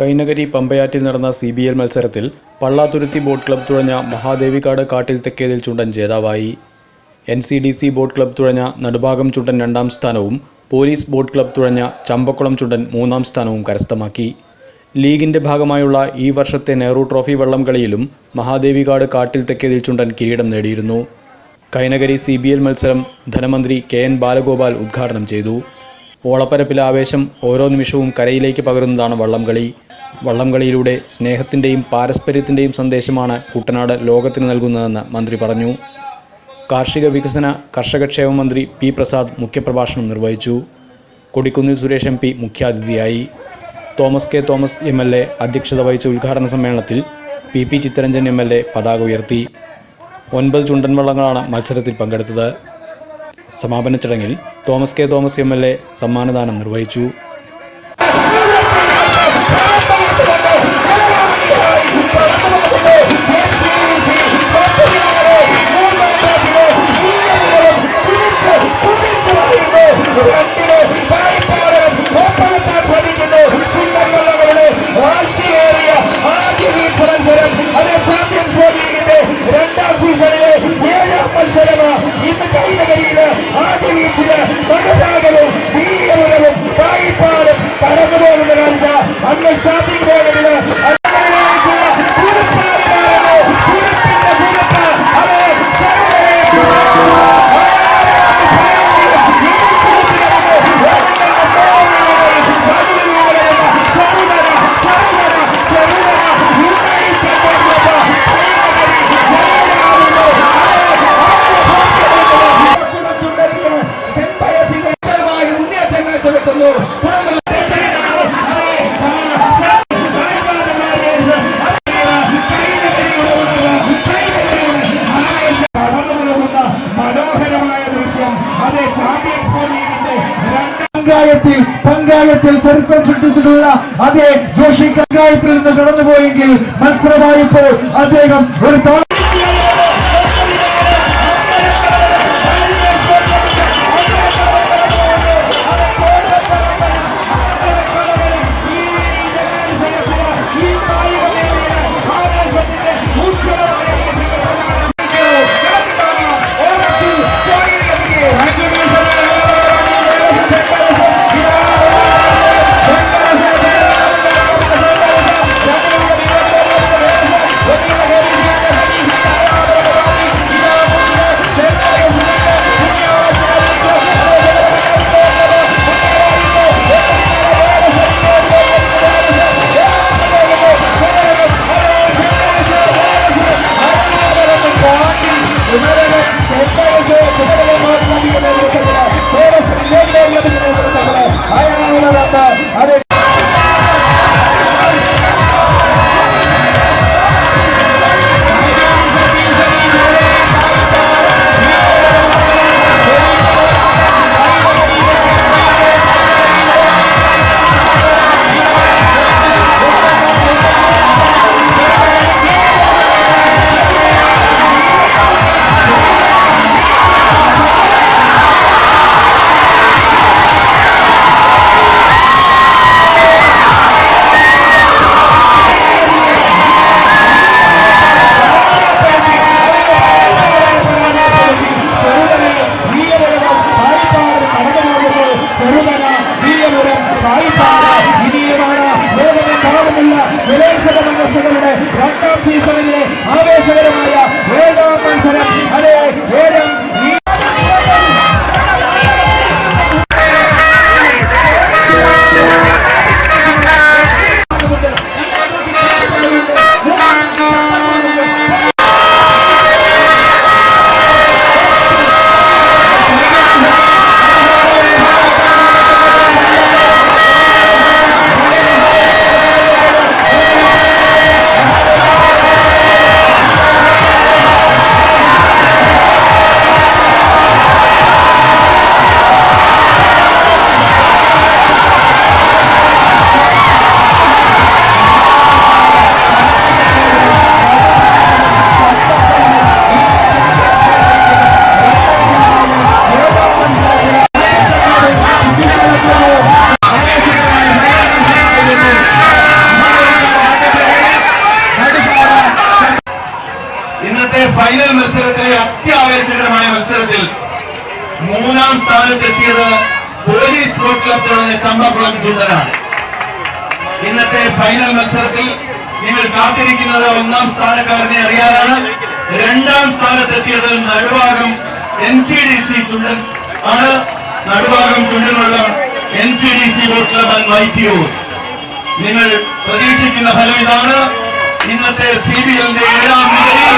കൈനകരി പമ്പയാറ്റിൽ നടന്ന C B L മത്സരത്തിൽ Pallathuruthy boat club തുഴഞ്ഞ Mahadevikad Kattil Thekkethil Chundan ജേതാവായി. N C D C boat club തുഴഞ്ഞ Nadubhagam Chundan രണ്ടാം സ്ഥാനവും പോലീസ് ബോട്ട് ക്ലബ് തുഴഞ്ഞ ചമ്പക്കുളം ചുണ്ടൻ മൂന്നാം സ്ഥാനവും കരസ്ഥമാക്കി. ലീഗിന്റെ ഭാഗമായുള്ള ഈ വർഷത്തെ നെഹ്റു ട്രോഫി വള്ളം കളിയിലും മഹാദേവികാട് കാട്ടിൽ തെക്കേതിൽ ചുണ്ടൻ കിരീടം നേടിയിരുന്നു. കൈനഗരി സി ബി എൽ മത്സരം ധനമന്ത്രി കെ എൻ ബാലഗോപാൽ ഉദ്ഘാടനം ചെയ്തു. ഓളപ്പരപ്പിലെ ആവേശം ഓരോ നിമിഷവും കരയിലേക്ക് പകരുന്നതാണ് വള്ളംകളി വള്ളംകളിയിലൂടെ സ്നേഹത്തിന്റെയും പാരസ്പര്യത്തിന്റെയും സന്ദേശമാണ് കുട്ടനാട് ലോകത്തിന് നൽകുന്നതെന്ന് മന്ത്രി പറഞ്ഞു. കാർഷിക വികസന കർഷകക്ഷേമ മന്ത്രി പി പ്രസാദ് മുഖ്യപ്രഭാഷണം നിർവഹിച്ചു. കൊടിക്കുന്നിൽ സുരേഷ് എം പി മുഖ്യാതിഥിയായി. Thomas K Thomas M L A അധ്യക്ഷത വഹിച്ച ഉദ്ഘാടന സമ്മേളനത്തിൽ P P Chittaranjan M L A പതാക ഉയർത്തി. ഒൻപത് ചുണ്ടൻ വള്ളങ്ങളാണ് മത്സരത്തിൽ പങ്കെടുത്തത്. സമാപന ചടങ്ങിൽ Thomas K Thomas M L A സമ്മാനദാനം നിർവഹിച്ചു. പങ്കായത്തിൽ പങ്കായത്തിൽ ചരിത്രം സൃഷ്ടിച്ചിട്ടുള്ള അതേ ജോഷി പങ്കായത്തിൽ നിന്ന് കടന്നുപോയെങ്കിൽ മത്സരമായപ്പോൾ അദ്ദേഹം ഒരു മൂന്നാം സ്ഥാനത്തെത്തിയത് പോലീസ് സ്പോർട്സ് ക്ലബ് തുടങ്ങിയ ചമ്പക്കുളം ചുണ്ടനാണ് ഇന്നത്തെ ഫൈനൽ മത്സരത്തിൽ നിങ്ങൾ കാത്തിരിക്കുന്നത് ഒന്നാം സ്ഥാനക്കാരനെ അറിയാനാണ്. രണ്ടാം സ്ഥാനത്തെത്തിയത് Nadubhagam N C D C Chundan ആണ്. Nadubhagam ചുണ്ടനുള്ള N C D C boat club and വൈറ്റിയോസ് നിങ്ങൾ പ്രതീക്ഷിക്കുന്ന ഫലം ഇതാണ്. ഇന്നത്തെ സി ബി എല്ലിന്റെ ഏഴാം നിലയിൽ